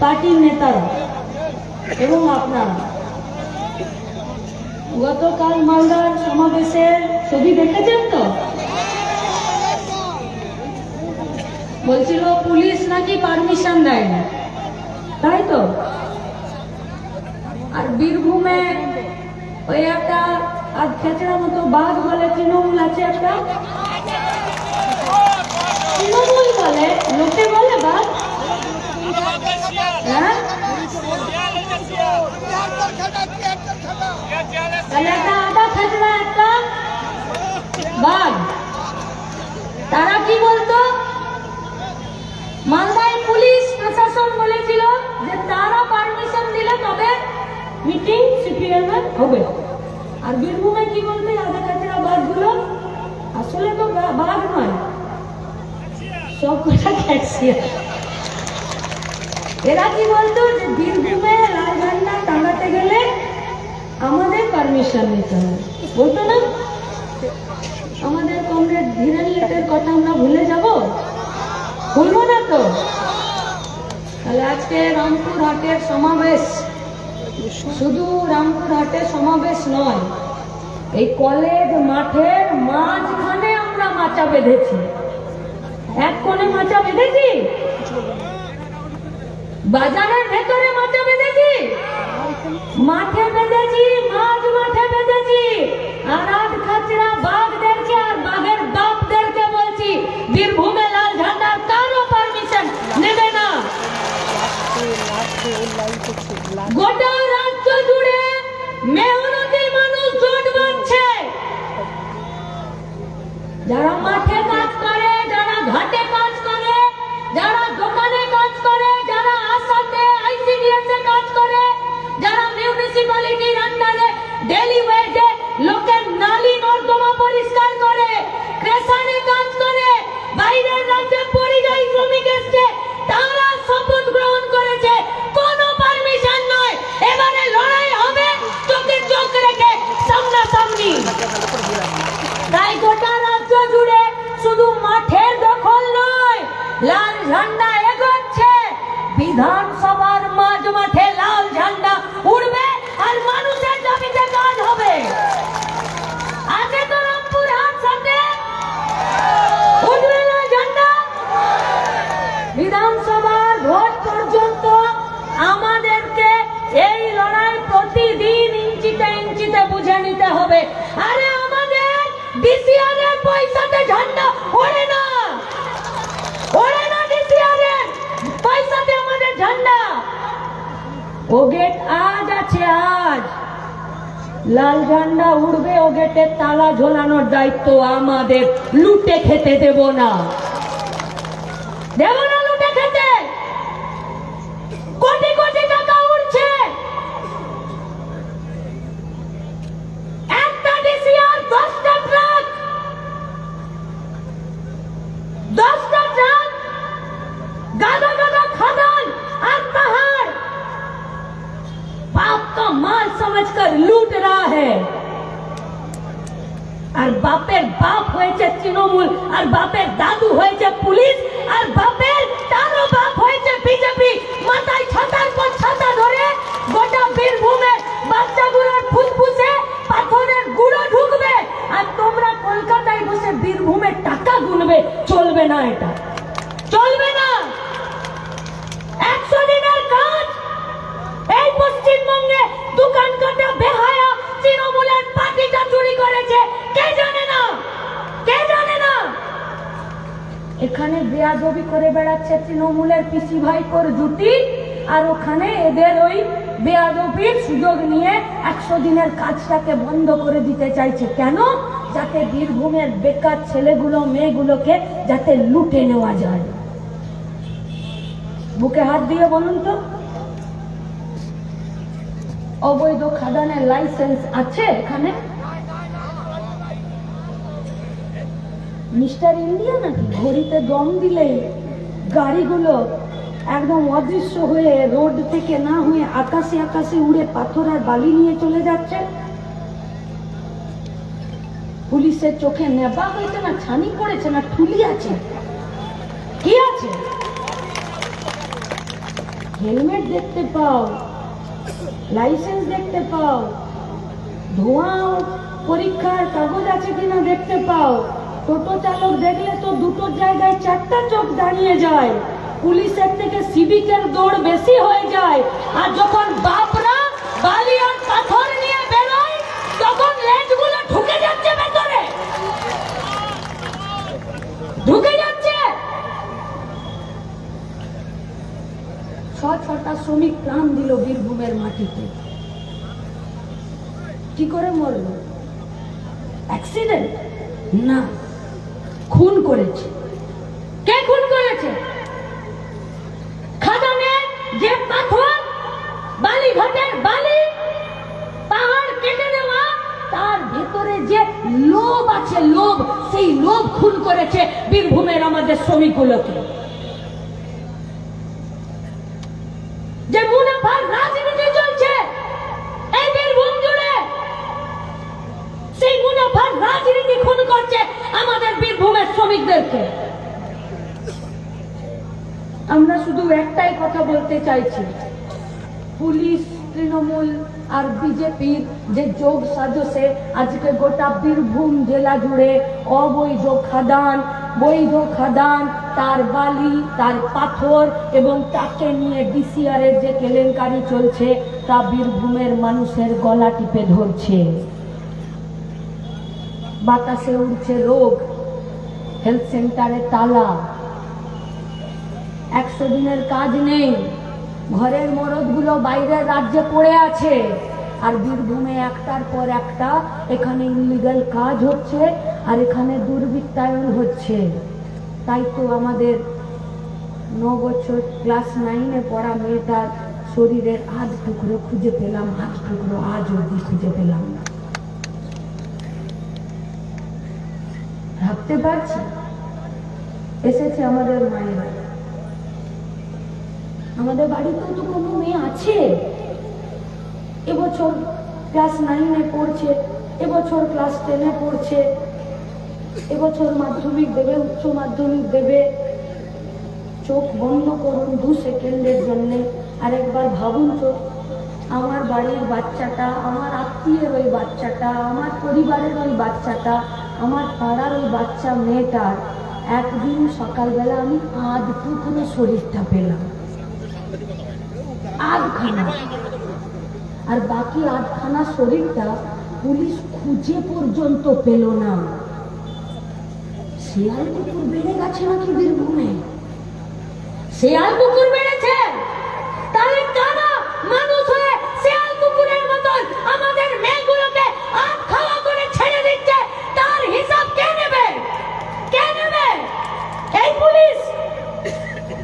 পার্টির নেতারা এবং আপনারা। গতকাল মালদার সমাবেশের ছবি দেখেছেন তো? বলছিল, পুলিশ নাকি পারমিশন দেয় না তাই তো? আর বীরভূমে ওই একটা আর খেচড়া মতো বাঘ বলে তৃণমূল আছে একটা। তৃণমূল বলে? লোকে বলে বাঘ? তারা কি বলতো? মালদায় পুলিশ প্রশাসন বলেছিল যে তারা পারমিশন দিলে তবে মিটিং সিপিএম এর হবে। আর বীরভূমে কি বলতে আধা কাছড়া বাঘগুলো আসলে তো বাঘ নয়। সব ক্যাটসিয়ার এরা কি বলতো যে বীরভূমে লাল ঝান্ডা টাঙাতে গেলে আমাদের পারমিশন নিতে হবে। বলতো না? আমাদের কমরেড ধীরেন লেটের কথা আমরা ভুলে যাব? ভুলবো না তো? তাহলে আজকে রামপুর হাটের সমাবেশ। শুধু রামপুর হাটের সমাবেশ নয়, এই কলেজ মাঠের মাঝখানে আমরা মাচা বেঁধেছি। এক কোণে মাচা বেঁধেছি? বাজারের ভেতরে মাচা বেঁধেছি? মাঠে বেঁধেছি মাঠে বেঁধেছি ঝান্ডা এগোচ্ছে বিধানসভার লাল ঝান্ডা উড়বে ও গেটে তালা ঝোলানোর দায়িত্ব আমাদের। লুটে খেতে দেব না। দেব না। বেয়াদবি করে বেড়াচ্ছে তৃণমূলের পিসি ভাইপোর জুটি, আর ওখানে এদের ওই বেয়াদবির সুযোগ নিয়ে একশো দিনের কাজটাকে বন্ধ করে দিতে চাইছে। কেন? যাতে বীরভূমের বেকার ছেলেগুলো, মেয়েগুলোকে যাতে লুটে নেওয়া যায়। বুকে হাত দিয়ে বলুন তো। অবৈধ খাদানের লাইসেন্স আছে এখানে? মিস্টার ইন্ডিয়া নাকি? ঘড়িতে দম দিলে গাড়িগুলো একদম অদৃশ্য হয়ে রোড থেকে না হয়ে আকাশে আকাশে উড়ে পাথর আর বালি নিয়ে চলে যাচ্ছে। পুলিশের চোখে নেবা হয়েছে না, ছানি করেছে না, ঠুলি আছে। কি আছে? হেলমেট দেখতে পাও, লাইসেন্স দেখতে পাও ধোঁয়া পরীক্ষার কাগজ আছে কিনা দেখতে পাও। টোটো চালক দেখলে তো দুটো জায়গায় চারটা চোখ দাঁড়িয়ে যায়। পুলিশের থেকে সিভিকের দৌড় বেশি হয়ে যায়। আর যখন বাপরা বালি আর পাথর নিয়ে বেরোয়, তখন লেজগুলো ঢুকে যাচ্ছে ভেতরে। ঢুকে যাচ্ছে। ছ, ছটা শ্রমিক প্রাণ দিল বীরভূমের মাটিতে। কি করে মরল? অ্যাক্সিডেন্ট না। খুন করেছে। কে খুন করেছে? খাদানে যে পাথর বালিঘাটের বালি পাহাড় কেটে দেওয়া, তার ভেতরে যে লোভ আছে, লোভ, সেই লোভ খুন করেছে বীরভূমের আমাদের শ্রমিকগুলোকে যে মুনাফার রাজনীতি চলছে এই বীরভূম জুড়ে সেই মুনাফার রাজনীতি খুন করছে আমাদের বীরভূমের শ্রমিকদেরকে আমরা শুধু একটাই কথা বলতে চাইছি পুলিশ তৃণমূল আর বিজেপির যে যোগ সাজসে আজকে গোটা বীরভূম জেলা জুড়ে অবৈধ খাদান, বৈধ খাদান, তার বালি, তার পাথর এবং তাকে নিয়ে ডিসিআর এর যে কেলেঙ্কারি চলছে তা বীরভূমের মানুষের গলা টিপে ধরছে। বাতাসে উঠছে রোগ, হেলথ সেন্টারে তালা। একশো দিনের কাজ নেই, ঘরের মরদগুলো বাইরের রাজ্যে পড়ে আছে। আর বীরভূমে একটার পর একটা এখানে ইলিগাল কাজ হচ্ছে আর এখানে দুর্বৃত্তায়ন হচ্ছে। তাই তো আমাদের ন বছর ক্লাস নাইনে পড়া মেয়েটার শরীরের আধ টুকরো খুঁজে পেলাম, আধ টুকরো আজ অব্দি খুঁজে পেলাম না। ভাবতে পারছি? এসেছে আমাদের মায়েরা। আমাদের বাড়িতেও তো কোনো মেয়ে আছে। এবছর ক্লাস নাইনে পড়ছে, এবছর ক্লাস টেনে পড়ছে, এবছর মাধ্যমিক দেবে, উচ্চ মাধ্যমিক দেবে। চোখ বন্ধ করুন দু সেকেন্ডের জন্যে। আরেকবার ভাবুন তো, আমার বাড়ির বাচ্চাটা, আমার আত্মীয়ের ওই বাচ্চাটা, আমার পরিবারের ওই বাচ্চাটা, আমার পাড়ার ওই বাচ্চা মেয়েটার একদিন সকালবেলা আমি আধ টুকরো শরীরটা পেলাম। আধখানা। আর বাকি আটখানা শরীরটা পুলিশ খুঁজে পর্যন্ত পেল না। শিয়াল কুকুর বেড়ে গেছে নাকি বীরভূমে? শিয়াল কুকুর বেড়েছে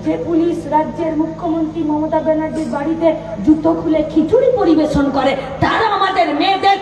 যে পুলিশ, রাজ্যের মুখ্যমন্ত্রী মমতা ব্যানার্জির বাড়িতে জুতো খুলে খিচুড়ি পরিবেশন করে, তারা আমাদের মেয়েদের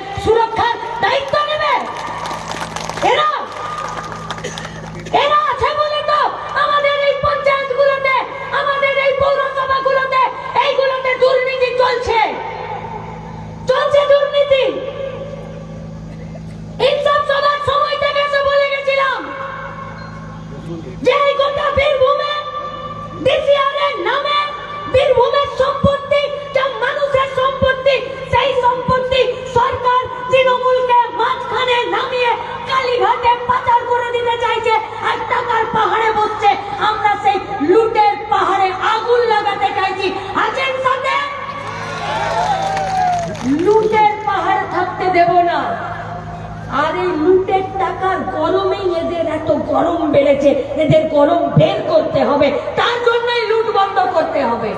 টাকার গরমেই এদের এত গরম বেড়েছে, এদের গরম বের করতে হবে, তার জন্যই লুট বন্ধ করতে হবে।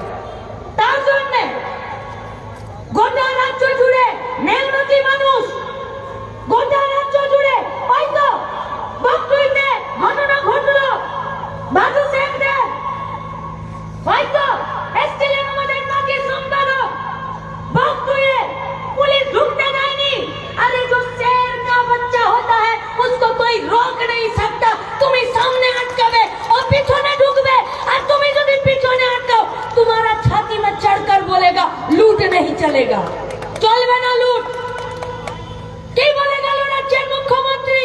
তার জন্য গোটা রাজ্য জুড়ে মেহনতি মানুষ लूट नहीं चलेगा চলবে না লুট কি বলে গেল রাজ্যের মুখ্যমন্ত্রী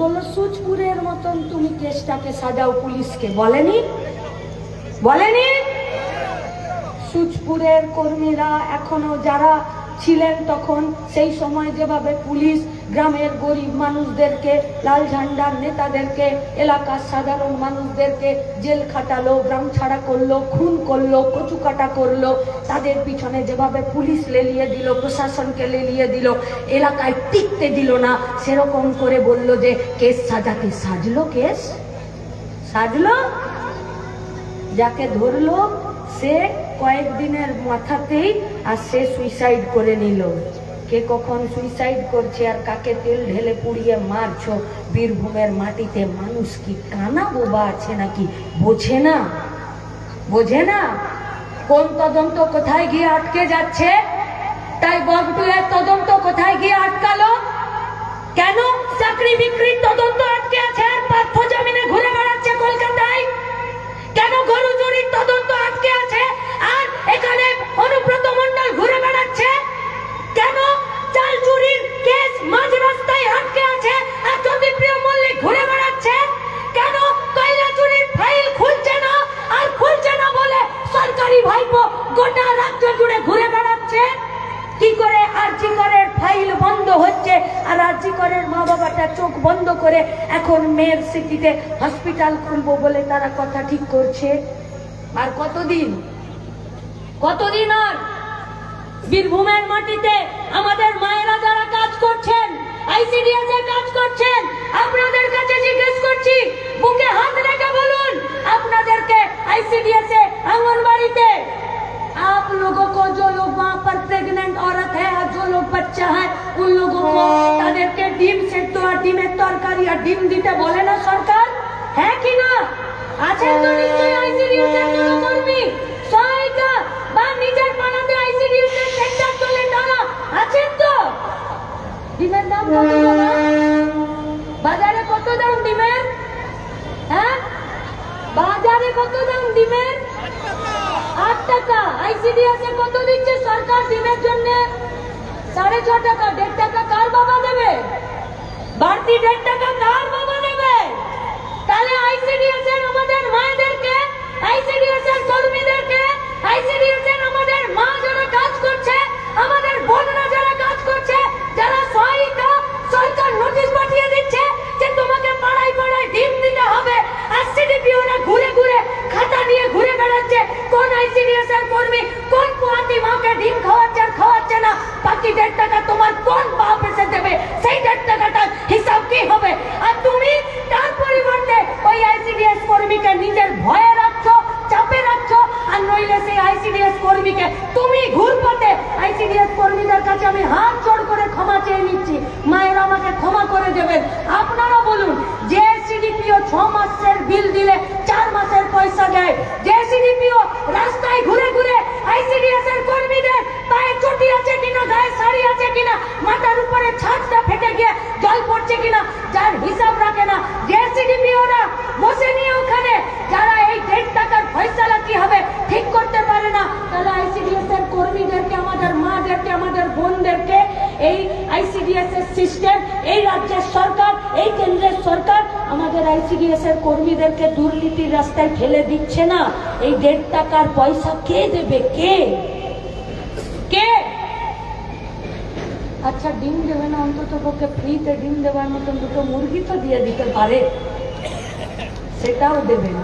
বললো সুচপুরের মতন তুমি কেসটাকে সাজাও পুলিশকে বলেনি বলেনি সুচপুরের কর্মীরা এখনো যারা ছিলেন তখন সেই সময় যেভাবে পুলিশ গ্রামের গরিব মানুষদেরকে, লাল ঝান্ডার নেতাদেরকে, এলাকার সাধারণ মানুষদেরকে জেল খাটালো, গ্রাম ছাড়া করল, খুন করল কচুকাটা করল। তাদের পিছনে যেভাবে পুলিশ লেলিয়ে দিল, প্রশাসনকে লেলিয়ে দিল, এলাকায় টিকতে দিল না। সেরকম করে বলল যে, কেস সাজাতে সাজলো কেস? সাজলো? যাকে ধরলো, সে কয়েকদিনের মাথাতেই আর সে সুইসাইড করে নিল। কে কখন সুইসাইড করছে আর কাকে তেল ঢেলে পুড়িয়ে মারছো? বীরভূমের মাটিতে মানুষ কি কানা বোবা আছে নাকি? বোঝে না। বোঝে না। কোন তদন্ত কোথায় গিয়ে আটকে যাচ্ছে? তাই বগটুয়ের তদন্ত কোথায় গিয়ে আটকালো? কেন চাকরি বিক্রির তদন্ত আটকে আছে আর পার্থ জমিনে ঘুরে বেড়াচ্ছে কলকাতায়? কেন গরু চুরির তদন্ত আটকে আছে? আর এখানে অনুব্রত মন্ডল ঘুরে বেড়াচ্ছে? চাল চুরির কেস মাঝ রাস্তায় আটকে আছে আর জ্যোতিপ্রিয় মল্লিক ঘুরে বেড়াচ্ছে, কেন কয়লা চুরির ফাইল খুলছে না আর খুলছে না বলে সরকারি ভাইপো গোটা রাজ্য জুড়ে ঘুরে বেড়াচ্ছে? কি করে আরজি করের ফাইল বন্ধ হচ্ছে আর আরজি করের মা বাবাটা চোখ বন্ধ করে এখন মেয়ের সিটিতে হসপিটাল খুলবো বলে তারা কথা ঠিক করছে? আর কতদিন? কতদিন আর? বীরভূমের মাটিতে আমাদের মায়েরা যারা কাজ করছেন আইসিডিএস এ কাজ করছেন, আপনাদের কাছে জিজ্ঞেস করছি, বুকে হাত রেখে বলুন, আপনাদেরকে আইসিডিএস এ আঙ্গনবাড়িতে आप लोगों को जो लोग वहाँ पर प्रेग्नेंट औरत है और जो लोग बच्चा है उन लोगों को তাদেরকে ডিম সেদ্ধ আর ডিমের তরকারি আর ডিম দিতে বলে না সরকার? হ্যাঁ কি না? আছেন তো নিশ্চয়ই আইসিডিএস এর কর্মী? সহায়িকা বা নিজের আছেন তো? ডিমের দাম কত বাজারে কত দাম ডিমের? হ্যাঁ? বাজারে কত দাম ডিমের? আট টাকা। আইসিডিএস এ কত দিচ্ছে সরকার ডিমের জন্য? সাড়ে ছ টাকা। দেড় টাকা কার বাবা দেবে? বাড়তি দেড় টাকা কার বাবা দেবে? তাহলে আইসিডিএস এর আমাদের মায়েদেরকে আইসিডিএস এর কর্মীদেরকে আইসিডিএস এর আমাদের মা যারা কাজ করছে, আমাদের বোনরা খাতা নিয়ে ঘুরে বেড়াচ্ছে। কোন আইসিডিএস এর কর্মী, কোন পোয়াতি মাকে ডিম খাওয়াচ্ছে আর খাওয়াচ্ছে না? বাকি দেড় টাকা তোমার কোন বাপ এসে দেবে? সেই দেড় টাকাটার হিসাব কি হবে? আর তুমি, তার পরিবর্তে ওই আইসিডিএস কর্মীকে নিজের ভয়ে রাখছো, চাপে রাখছো, আর নইলে সেই আইসিডিএস কর্মীকে তুমি ঘুরপথে আইসিডিএস কর্মীদের কাছে আমি হাত জোড় করে ক্ষমা চেয়ে নিচ্ছি। মায়ের আমাকে ক্ষমা করে দেবেন আপনারা বলুন যে সিডিপিও ছ মাসের বিল দিলে চার মাসের পয়সা দেয় যে সিডিপিও রাস্তায় ঘুরে ঘুরে আইসিডিএস এর কর্মীদের পায়ে চটি আছে কিনা গায়ে শাড়ি আছে কিনা মাথার উপরে ছাদটা ফেটে গিয়ে জল পড়ছে কিনা যার হিসাব রাখে না যে সিডিপিওরা বসে নিয়ে ওখানে যারা এই দেড় টাকার ফয়সালা কি হবে ঠিক করতে পারে না তাহলে আইসিডিএস এর কর্মীদেরকে আমাদের মাদেরকে আমাদের বোনদেরকে এই আইসিডিএস এর সিস্টেম এই রাজ্যের সরকার এই কেন্দ্রের সরকার আমাদের আইসিডিএস এর কর্মীদেরকে দুর্নীতির রাস্তায় ফেলে দিচ্ছে না এই দেড় টাকার পয়সা কে দেবে? কে? কে? আচ্ছা ডিম দেবে না অন্তত পক্ষে? ফ্রিতে ডিম দেওয়ার মতন দুটো মুরগি তো দিয়ে দিতে পারে। সেটাও দেবে না।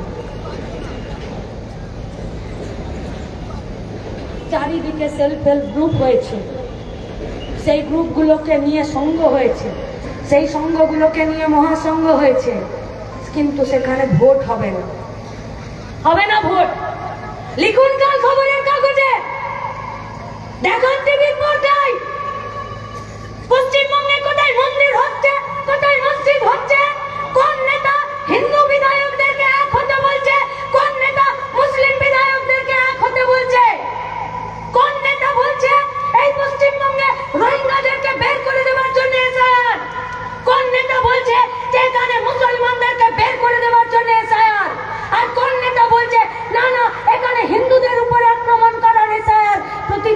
চারিদিকে সেলফ হেল্প গ্রুপ হয়েছে। সেই গ্রুপগুলোকে নিয়ে সঙ্গ হয়েছে। সেই সংঘগুলোকে নিয়ে মহাসংঘ হয়েছে। কিন্তু সেখানে ভোট হবে না। হবে না ভোট। লিখুন কাল খবরের কাগজে। দেখান টিভির পর্দায়। পশ্চিমবঙ্গে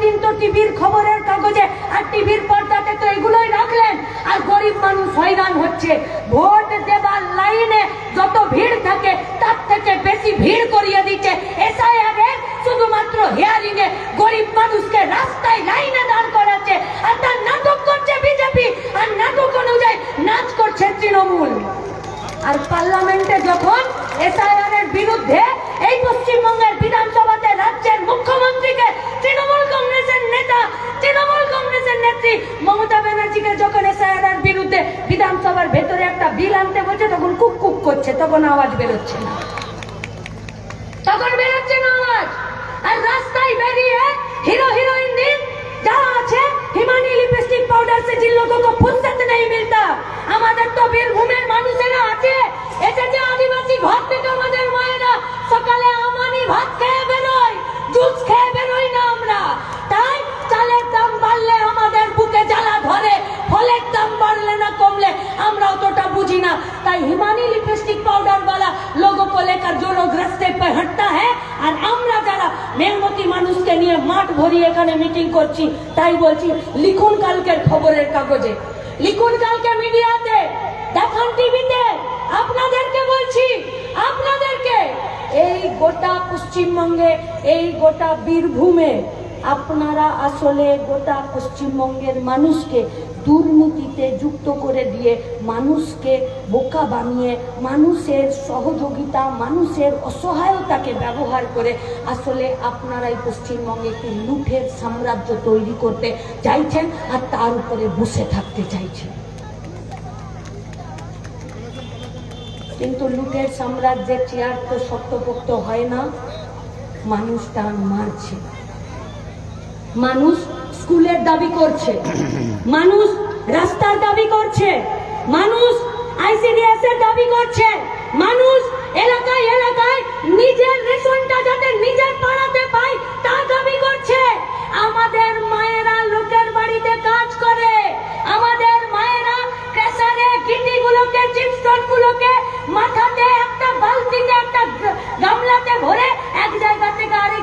সারাদিন তো টিভির খবরের কাগজে আর টিভির পর্দাতে তো এগুলোই রাখলেন। আর গরিব মানুষ হয়রান হচ্ছে। ভোট দেবার লাইনে যত ভিড় থাকে, তার থেকে বেশি ভিড় করিয়ে দিচ্ছে এসআই এর শুধুমাত্র হিয়ারিং এ গরিব মানুষকে রাস্তায় লাইনে দাঁড় করাচ্ছে। আর তার নাটক করছে বিজেপি। আর নাটক অনুযায়ী নাচ করছে তৃণমূল। রাখ বিরুদ্ধে এই পশ্চিমবঙ্গের বিধানসভাতে রাজ্যের মুখ্যমন্ত্রীকে তৃণমূল কংগ্রেসের নেতা তৃণমূল কংগ্রেসের নেত্রী মমতা ব্যানার্জিকে যখন এসআইআর বিরুদ্ধে বিধানসভার ভেতরে একটা বিল আনতে বলছে তখন কুক কুক করছে তখন আওয়াজ বেরোচ্ছে না তখন বেরোচ্ছে না আওয়াজ আর রাস্তায় বেরিয়ে हीरो हीरोइन दिन जहाँ আছে হিমানি লিপস্টিক পাউডার से जिन लोगों को फुर्सत नहीं मिलता আমাদের তো বীরভূমের মানুষেরা ভরিয়ে এখানে মিটিং করছি। তাই বলছি, লিখুন কালকের খবরের কাগজে। লিখুন কালকে মিডিয়াতে, দেখান টিভিতে। আপনাদেরকে বলছি, আপনাদেরকে। এই গোটা পশ্চিমবঙ্গে, এই গোটা বীরভূমে আপনারা আসলে গোটা পশ্চিমবঙ্গের মানুষকে দুর্নীতিতে যুক্ত করে দিয়ে মানুষকে বোকা বানিয়ে, মানুষের সহযোগিতা, মানুষের অসহায়তাকে ব্যবহার করে আসলে আপনারাই পশ্চিমবঙ্গে একটি লুঠের সাম্রাজ্য তৈরি করতে চাইছেন আর তার উপরে বসে থাকতে চাইছেন। কিন্তু লুটের সাম্রাজ্যের চেয়ার তো শক্তপোক্ত হয় না। মানুষ টান মারছে। মানুষ স্কুলের দাবি করছে। মানুষ রাস্তার দাবি করছে। মানুষ আইসিডিএস এর দাবি করছে। মানুষ এলাকায় এলাকায় নিজের রেশনটা যাতে নিজের পাড়াতে পায় তা দাবি করছে। আমাদের মায়েরা লোকের বাড়িতে কাজ করে। আমাদের মায়েরা ক্রেশারে গিটিগুলোকে চিপস্টন গুলোকে মাথাতে একটা বালতিতে, একটা গামলাতে ভরে এক জায়গা থেকে আরেক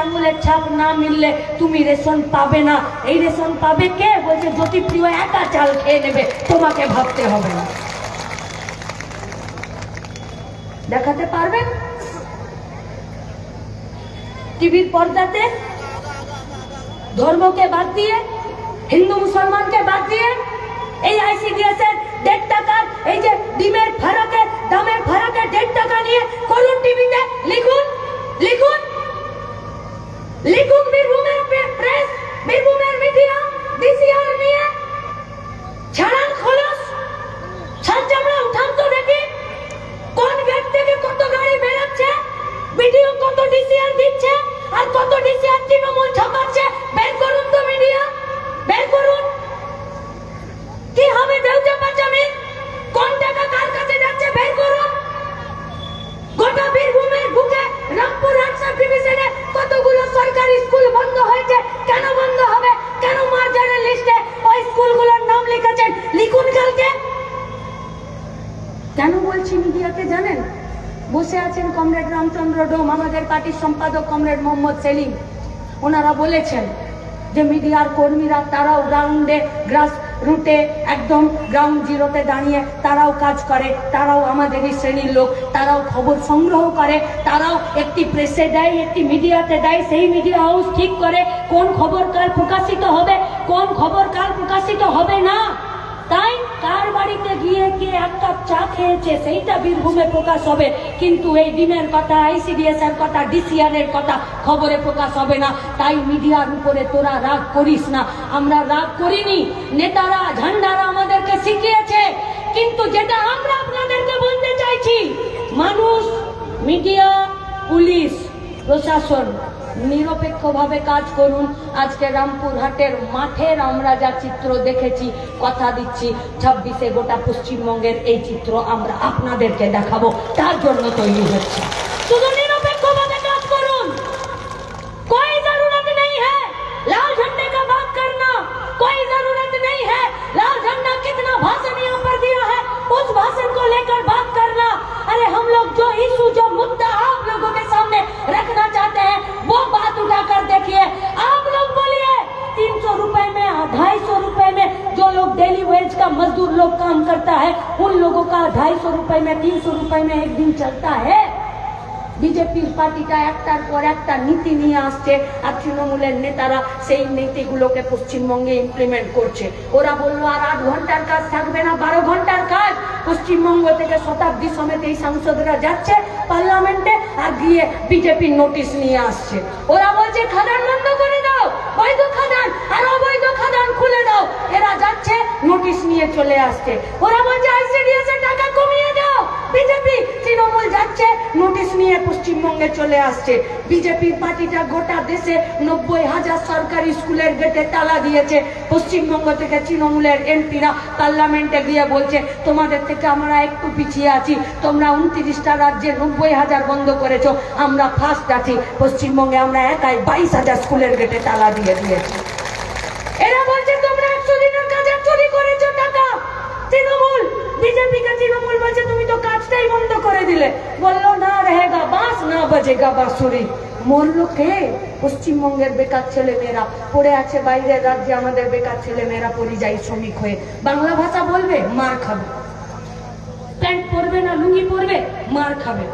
আঙ্গুলের ছাপ না মিললে তুমি রেশন পাবে না। এই রেশন পাবে কে? বলছে, জ্যোতিপ্রিয় একা চাল খেয়ে নেবে। তোমাকে ভাবতে হবে না। দেখাতে পারবেন? টিভির পর্দাতে ধর্মকে বাদ দিয়ে, হিন্দু মুসলমানকে বাদ দিয়ে, এই আইসিডিএস এর দেড় টাকার এই যে ডিমের ফারাকে, দামের ফারাকে দেড় টাকা নিয়ে করুন টিভিতে, লিখুন লিখুন। লিখুন বীরভূমের প্রেস বীরভূমের মিডিয়া ডিসিআর নিয়ে ছাড়ান খোলস ছাড় চামড়া উঠান তো দেখি কোন গেট থেকে কত গাড়ি বেরোচ্ছে ভিডিও কত ডিসিআর দিচ্ছে আর কত ডিসিআর তৃণমূল ছাপাচ্ছে বের করুন তো মিডিয়া বের করুন কি হবে দেউচা পাচামি কোন টাকা কার কাছে যাচ্ছে বের করুন গোটা বীরভূমের বুকে রামপুর হাট সাব ডিভিশনে কতগুলো সরকারি স্কুল বন্ধ হয়েছে কেন বন্ধ হবে কেন মার্জারের লিস্টে ওই স্কুলগুলোর নাম লিখেছেন লিখুন কালকে কেন বলছি মিডিয়াকে জানেন বসে আছেন কমরেড রামচন্দ্র ডোম আমাদের পার্টির সম্পাদক কমরেড মোহাম্মদ সেলিম, ওনারা বলেছেন যে মিডিয়ার কর্মীরা তারাও গ্রাউন্ডে গ্রাস রুটে একদম গ্রাউন্ড জিরোতে দাঁড়িয়ে তারাও কাজ করে, তারাও আমাদেরই শ্রেণির লোক, তারাও খবর সংগ্রহ করে, তারাও একটি প্রেসে দেয়, একটি মিডিয়াতে দেয়, সেই মিডিয়া হাউস ঠিক করে কোন খবর কাল প্রকাশিত হবে, কোন খবর কাল প্রকাশিত হবে না। তাই কার বাড়িতে গিয়ে কে এক কাপ চা খেয়েছে, সেইটা বীরভূমে প্রকাশ হবে। কিন্তু এই ডিমের কথা আইসিডিএস এর কথা ডিসিআর এর কথা খবরে প্রকাশ হবে না। তাই মিডিয়ার উপরে তোরা রাগ করিস না। আমরা রাগ করিনি। নেতারা, ঝান্ডারা আমাদেরকে শিখিয়েছে। কিন্তু যেটা আমরা আপনাদেরকে বলতে চাইছি, মানুষ, মিডিয়া, পুলিশ, প্রশাসন নিরপেক্ষভাবে কাজ করুন। আজকে রামপুরহাটের মাঠের আমরা যা চিত্র দেখেছি, কথা দিচ্ছি, ছাব্বিশে গোটা পশ্চিমবঙ্গের এই চিত্র আমরা আপনাদেরকে দেখাবো। তার জন্য তৈরি হচ্ছে। শুধু डेली वेज का मजदूर लोग काम करता है उन लोगों का ढाई सौ रुपए में तीन सौ रुपए में एक दिन चलता है বিজেপির পার্টিটা একটার পর একটা নীতি নিয়ে আসছে আর তৃণমূলের নেতারা সেই নীতিগুলোকে পশ্চিমবঙ্গে ইমপ্লিমেন্ট করছে ওরা বললো আর আট ঘন্টার কাজ থাকবে না বারো ঘন্টার কাজ পশ্চিমবঙ্গ থেকে শতাব্দী সমেত এই সাংসদরা যাচ্ছে পার্লামেন্টে আর গিয়ে বিজেপির নোটিশ নিয়ে আসছে ওরা বলছে খাদান নোটিশ নিয়ে চলে আসছে। ওরা বলছে আইসিডিএস এর টাকা কমিয়ে দাও। বিজেপি, তৃণমূল যাচ্ছে। নোটিশ নিয়ে পশ্চিমবঙ্গে চলে আসছে। বিজেপির পার্টিটা গোটা দেশে নব্বই হাজার সরকারি স্কুলের গেটে তালা দিয়েছে। পশ্চিমবঙ্গ থেকে তৃণমূলের এমপিরা পার্লামেন্টে গিয়ে বলছে, তোমাদের থেকে আমরা একটু পিছিয়ে আছি। তোমরা উনত্রিশটা রাজ্যে নব্বই হাজার বন্ধ করেছ। আমরা ফার্স্ট আছি। পশ্চিমবঙ্গে আমরা একাই বাইশ হাজার স্কুলের গেটে তালা দিয়ে দিয়েছি। বন্ধ করে দিলে। বলল, না রেহেগা বাস না বাজেগা বাঁশুরি। মরলো কে? পশ্চিমবঙ্গের বেকার ছেলে মেয়েরা পড়ে আছে বাইরের রাজ্যে আমাদের বেকার ছেলে মেয়েরা পরিযায়ী শ্রমিক হয়ে। বাংলা ভাষা বলবে, মার খাবে। প্যান্ট পরবে না, লুঙ্গি পরবে, মার খাবে।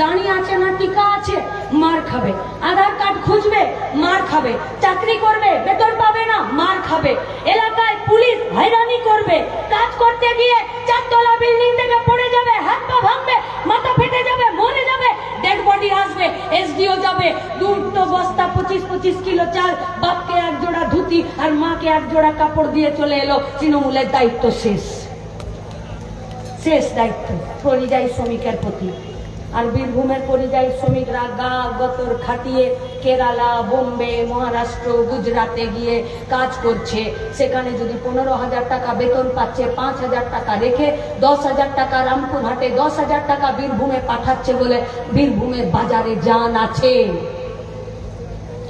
দাঁড়িয়ে আছে না, টিকা আছে, মার খাবে। আধার কার্ড খুঁজবে, মার খাবে। চাকরি করবে, বেতন পাবে না, মার খাবে। এলাকায় পুলিশ হয়রানি করবে। কাজ করতে গিয়ে চারতলা বিল্ডিং থেকে পড়ে যাবে, হাত পা ভাঙবে, মাথা ফেটে যাবে, মরে যাবে ডেড বডি আসবে এসডিও যাবে। দুটো বস্তা, পঁচিশ পঁচিশ কিলো চাল, বাপকে এক জোড়া ধুতি আর মাকে এক জোড়া কাপড় দিয়ে চলে এলো। তৃণমূলের দায়িত্ব শেষ। শেষ দায়িত্ব। পরিযায়ী শ্রমিকের প্রতি। আর বীরভূমের পরিযায়ী শ্রমিকরা গা গতর খাটিয়ে কেরালা, বোম্বে, মহারাষ্ট্র, গুজরাটে গিয়ে কাজ করছে। সেখানে যদি পনেরো হাজার টাকা বেতন পাচ্ছে, পাঁচ হাজার টাকা রেখে দশ হাজার টাকা রামপুরহাটে দশ হাজার টাকা বীরভূমে পাঠাচ্ছে বলে বীরভূমের বাজারে যান আছে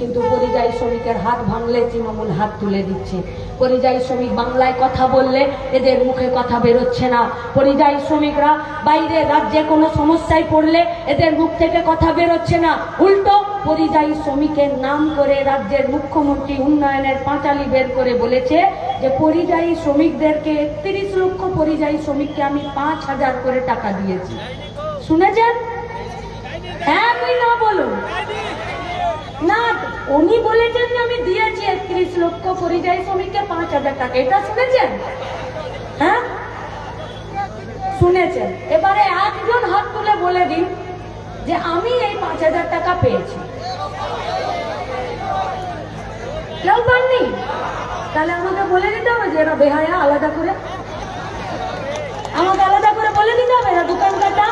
কিন্তু পরিযায়ী শ্রমিকের হাত ভাঙলে তৃণমূল হাত তুলে দিচ্ছে। পরিযায়ী শ্রমিক বাংলায় কথা বললে এদের মুখে কথা বেরোচ্ছে না। পরিযায়ী শ্রমিকরা বাইরে রাজ্যে কোনো সমস্যায় পড়লে এদের মুখ থেকে কথা বেরোচ্ছে না। উল্টো পরিযায়ী শ্রমিকের নাম করে রাজ্যের মুখ্যমন্ত্রী উন্নয়নের পাঁচালি বের করে বলেছে যে, পরিযায়ী শ্রমিকদেরকে একত্রিশ লক্ষ পরিযায়ী শ্রমিককে আমি পাঁচ হাজার করে টাকা দিয়েছি। শুনেছেন? হ্যাঁ তুই না বলুন। না, উনি বলেছেন যে আমি দিয়েছি একত্রিশ লক্ষ পরিযায়ী শ্রমিককে পাঁচ হাজার টাকা। এটা শুনেছেন? হ্যাঁ? শুনেছেন। এবারে একজন হাত তুলে বলে দিন যে আমি এই পাঁচ হাজার টাকা পেয়েছি। কেউ পাননি? তাহলে আমাকে বলে দিতে হবে যে এরা বেহায়া, আলাদা করে। আমাকে আলাদা করে বলে দিতে হবে এরা দোকানদারটা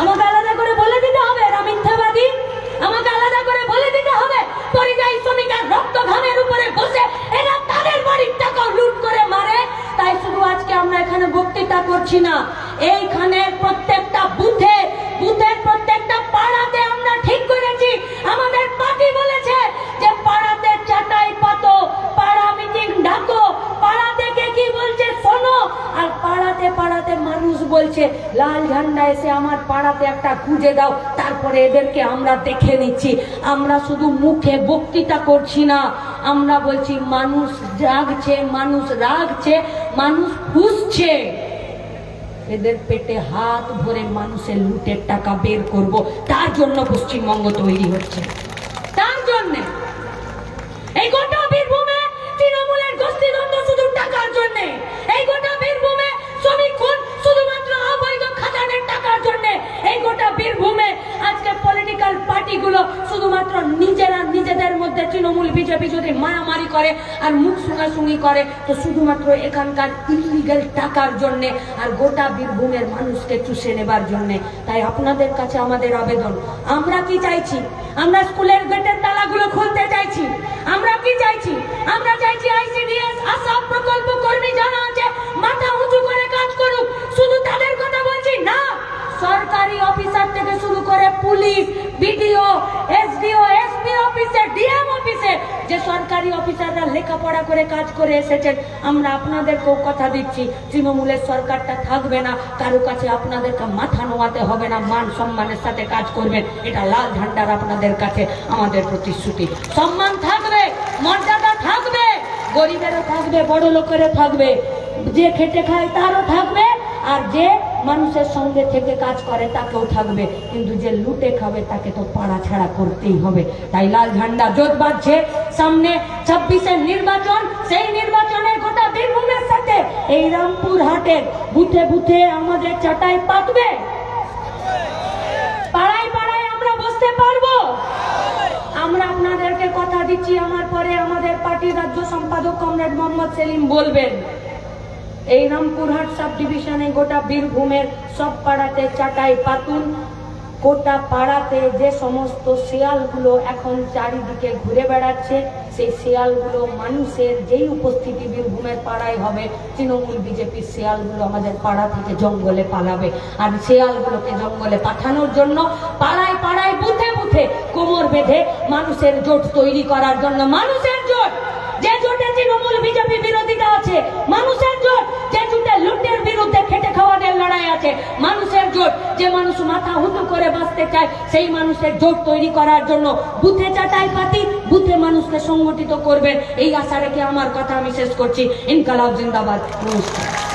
আমাকে আলাদা করে বলে দিতে হবে এরা মিথ্যাবাদী। আমাকে আলাদা করে বলে দিতে হবে, পরিযায়ী রক্ত ঘামের উপরে বসে, এরা তাদের বাড়ির টাকা লুট করে মারে। তাই শুধু আজকে আমরা এখানে বক্তৃতা করছি না। এইখানে প্রত্যেকটা বুথে, বুথের প্রত্যেকটা পাড়াতে আমরা ঠিক করেছি। আমাদের পার্টি বলেছে আর পাড়াতে পাড়াতে মানুষ বলছে, লাল ঝান্ডা এসে আমার পাড়াতে একটা খুঁজে দাও, তারপরে এদেরকে আমরা দেখে নিচ্ছি। আমরা শুধু মুখে বক্তৃতা করছি না, আমরা বলছি, মানুষ জাগছে, মানুষ রাগছে, মানুষ ফুসছে এদের পেটে হাত ভরে মানুষের লুটের টাকা বের করব, তার জন্য পশ্চিমবঙ্গ তৈরি হচ্ছে। তার জন্যে। বীরভূমে আজকে পলিটিক্যাল পার্টিগুলো শুধুমাত্র নিজেরা নিজেদের মধ্যে তৃণমূল বিজেপি যদি মারামারি করে আর মুখ সুঙাসুঙি করে, তো শুধুমাত্র এখানকার ইলিগাল টাকার জন্যে আর গোটা বীরভূমের মানুষকে চুষে নেবার জন্যে। তাই আপনাদের কাছে আমাদের আবেদন, আমরা কি চাইছি? আমরা স্কুলের গেটের তালাগুলো খুলতে চাইছি। আমরা কি চাইছি? আমরা চাইছি আইসিডিএস আশা প্রকল্প কর্মী যারা আছে, মাথা উঁচু করে কাজ করুক। শুধু তাদের কথা বলছি না। সরকারি অফিসার থেকে শুরু করে পুলিশ, বিডিও, এসডিও, এসপি অফিসে, ডিএম অফিসে যে সরকারি অফিসাররা লেখাপড়া করে কাজ করে এসেছেন, আমরা আপনাদেরকেও কথা দিচ্ছি, তৃণমূলের সরকারটা থাকবে না, কারও কাছে আপনাদেরকে মাথা নোয়াতে হবে না, মান সম্মানের সাথে কাজ করবেন, এটা লাল ঝান্ডার আপনাদের কাছে আমাদের প্রতিশ্রুতি। সম্মান থাকবে, মর্যাদা থাকবে, গরিবেরও থাকবে বড় লোকেরও থাকবে, যে খেটে খায় তারও থাকবে, আর যে মানুষের সঙ্গে থেকে কাজ করে, তাকেও থাকবে। কিন্তু যে লুটে খাবে, তাকে তো পাড়া ছাড়া করতেই হবে। তাই লাল ঝান্ডা জোট বাঁধছে। সামনে ছাব্বিশের নির্বাচন, সেই নির্বাচনে গোটা বীরভূমের সাথে এই রামপুর হাটের বুথে বুথে আমাদের চাটাই পাতবে। পাড়ায় পাড়ায় আমরা বসতে পারব। আমরা আপনাদেরকে কথা দিচ্ছি, আমার পরে আমাদের পার্টির রাজ্য সম্পাদক কমরেড মোহাম্মদ সেলিম বলবেন। এই রামপুরহাট সাব ডিভিশনে গোটা বীরভূমের সব পাড়াতে চাটাই পাতুন, গোটা পাড়াতে যে সমস্ত শিয়ালগুলো এখন চারিদিকে ঘুরে বেড়াচ্ছে, সেই শিয়ালগুলো মানুষের যেই উপস্থিতি বীরভূমের পাড়ায় হবে, তৃণমূল বিজেপির শিয়ালগুলো আমাদের পাড়া থেকে জঙ্গলে পালাবে। আর শিয়ালগুলোকে জঙ্গলে পাঠানোর জন্য পাড়ায় পাড়ায় বুথে বুথে কোমর বেঁধে মানুষের জোট তৈরি করার জন্য, মানুষের যে জোটে তৃণমূল বিজেপি বিরোধিতা আছে, মানুষের জোট, যে জোটে লুটের বিরুদ্ধে খেটে খাওয়াদের লড়াই আছে, মানুষের জোট, যে মানুষ মাথা হুতু করে বাঁচতে চায়, সেই মানুষের জোট তৈরি করার জন্য বুথে চাটাই পাতি বুথে মানুষকে সংগঠিত করবেন এই আশা রেখে আমার কথা আমি শেষ করছি। ইনকালাব জিন্দাবাদ। নমস্কার।